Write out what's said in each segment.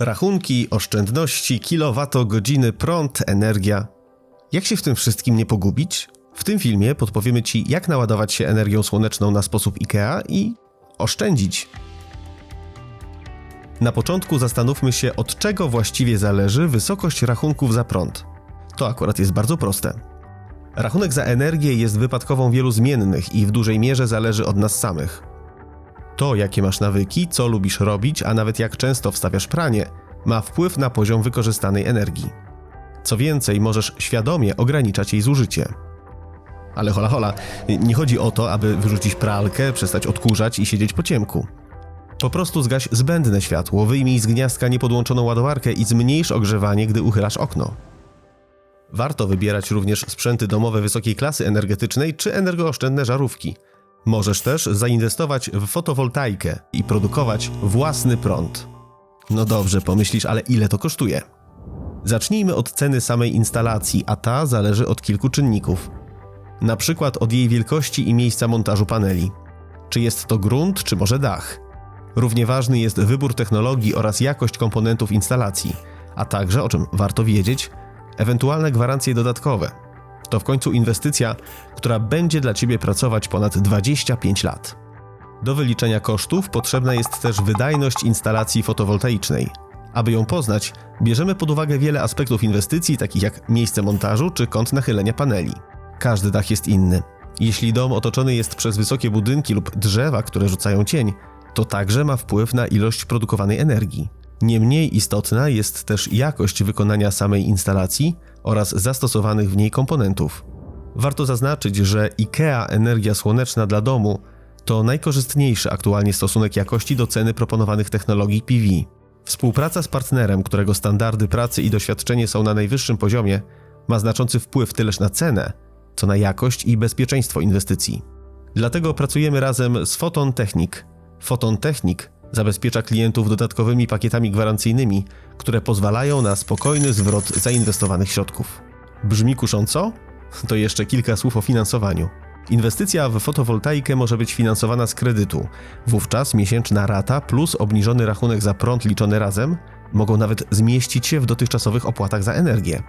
Rachunki, oszczędności, kilowatogodziny, prąd, energia. Jak się w tym wszystkim nie pogubić? W tym filmie podpowiemy Ci, jak naładować się energią słoneczną na sposób IKEA i oszczędzić. Na początku zastanówmy się, od czego właściwie zależy wysokość rachunków za prąd. To akurat jest bardzo proste. Rachunek za energię jest wypadkową wielu zmiennych i w dużej mierze zależy od nas samych. To, jakie masz nawyki, co lubisz robić, a nawet jak często wstawiasz pranie, ma wpływ na poziom wykorzystanej energii. Co więcej, możesz świadomie ograniczać jej zużycie. Ale hola hola, nie chodzi o to, aby wyrzucić pralkę, przestać odkurzać i siedzieć po ciemku. Po prostu zgaś zbędne światło, wyjmij z gniazdka niepodłączoną ładowarkę i zmniejsz ogrzewanie, gdy uchylasz okno. Warto wybierać również sprzęty domowe wysokiej klasy energetycznej czy energooszczędne żarówki. Możesz też zainwestować w fotowoltaikę i produkować własny prąd. No dobrze, pomyślisz, ale ile to kosztuje? Zacznijmy od ceny samej instalacji, a ta zależy od kilku czynników. Na przykład od jej wielkości i miejsca montażu paneli. Czy jest to grunt, czy może dach? Równie ważny jest wybór technologii oraz jakość komponentów instalacji, a także, o czym warto wiedzieć, ewentualne gwarancje dodatkowe. To w końcu inwestycja, która będzie dla Ciebie pracować ponad 25 lat. Do wyliczenia kosztów potrzebna jest też wydajność instalacji fotowoltaicznej. Aby ją poznać, bierzemy pod uwagę wiele aspektów inwestycji, takich jak miejsce montażu czy kąt nachylenia paneli. Każdy dach jest inny. Jeśli dom otoczony jest przez wysokie budynki lub drzewa, które rzucają cień, to także ma wpływ na ilość produkowanej energii. Nie mniej istotna jest też jakość wykonania samej instalacji oraz zastosowanych w niej komponentów. Warto zaznaczyć, że IKEA Energia Słoneczna dla domu to najkorzystniejszy aktualnie stosunek jakości do ceny proponowanych technologii PV. Współpraca z partnerem, którego standardy pracy i doświadczenie są na najwyższym poziomie, ma znaczący wpływ tyleż na cenę, co na jakość i bezpieczeństwo inwestycji. Dlatego pracujemy razem z Photon Technic. Photon Technic zabezpiecza klientów dodatkowymi pakietami gwarancyjnymi, które pozwalają na spokojny zwrot zainwestowanych środków. Brzmi kusząco? To jeszcze kilka słów o finansowaniu. Inwestycja w fotowoltaikę może być finansowana z kredytu. Wówczas miesięczna rata plus obniżony rachunek za prąd liczony razem mogą nawet zmieścić się w dotychczasowych opłatach za energię.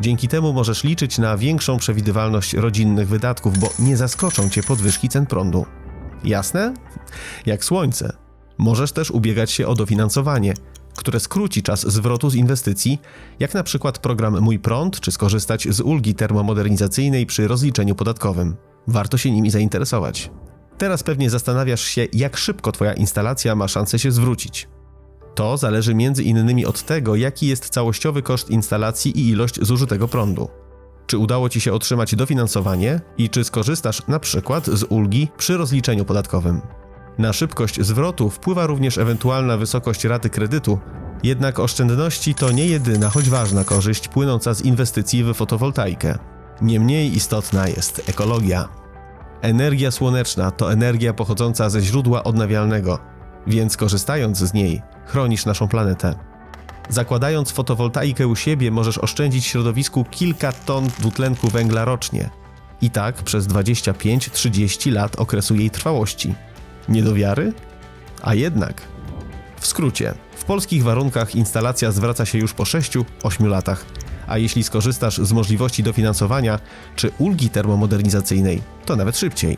Dzięki temu możesz liczyć na większą przewidywalność rodzinnych wydatków, bo nie zaskoczą cię podwyżki cen prądu. Jasne? Jak słońce. Możesz też ubiegać się o dofinansowanie, które skróci czas zwrotu z inwestycji, jak na przykład program Mój Prąd, czy skorzystać z ulgi termomodernizacyjnej przy rozliczeniu podatkowym. Warto się nimi zainteresować. Teraz pewnie zastanawiasz się, jak szybko Twoja instalacja ma szansę się zwrócić. To zależy między innymi od tego, jaki jest całościowy koszt instalacji i ilość zużytego prądu. Czy udało Ci się otrzymać dofinansowanie i czy skorzystasz na przykład z ulgi przy rozliczeniu podatkowym. Na szybkość zwrotu wpływa również ewentualna wysokość raty kredytu, jednak oszczędności to nie jedyna, choć ważna korzyść płynąca z inwestycji w fotowoltaikę. Nie mniej istotna jest ekologia. Energia słoneczna to energia pochodząca ze źródła odnawialnego, więc korzystając z niej, chronisz naszą planetę. Zakładając fotowoltaikę u siebie, możesz oszczędzić środowisku kilka ton dwutlenku węgla rocznie. I tak przez 25-30 lat okresu jej trwałości. Nie do wiary? A jednak. W skrócie, w polskich warunkach instalacja zwraca się już po 6-8 latach, a jeśli skorzystasz z możliwości dofinansowania czy ulgi termomodernizacyjnej, to nawet szybciej.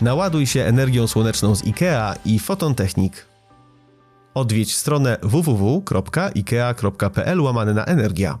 Naładuj się energią słoneczną z IKEA i Photon Technic. Odwiedź stronę www.ikea.pl łamane na energia.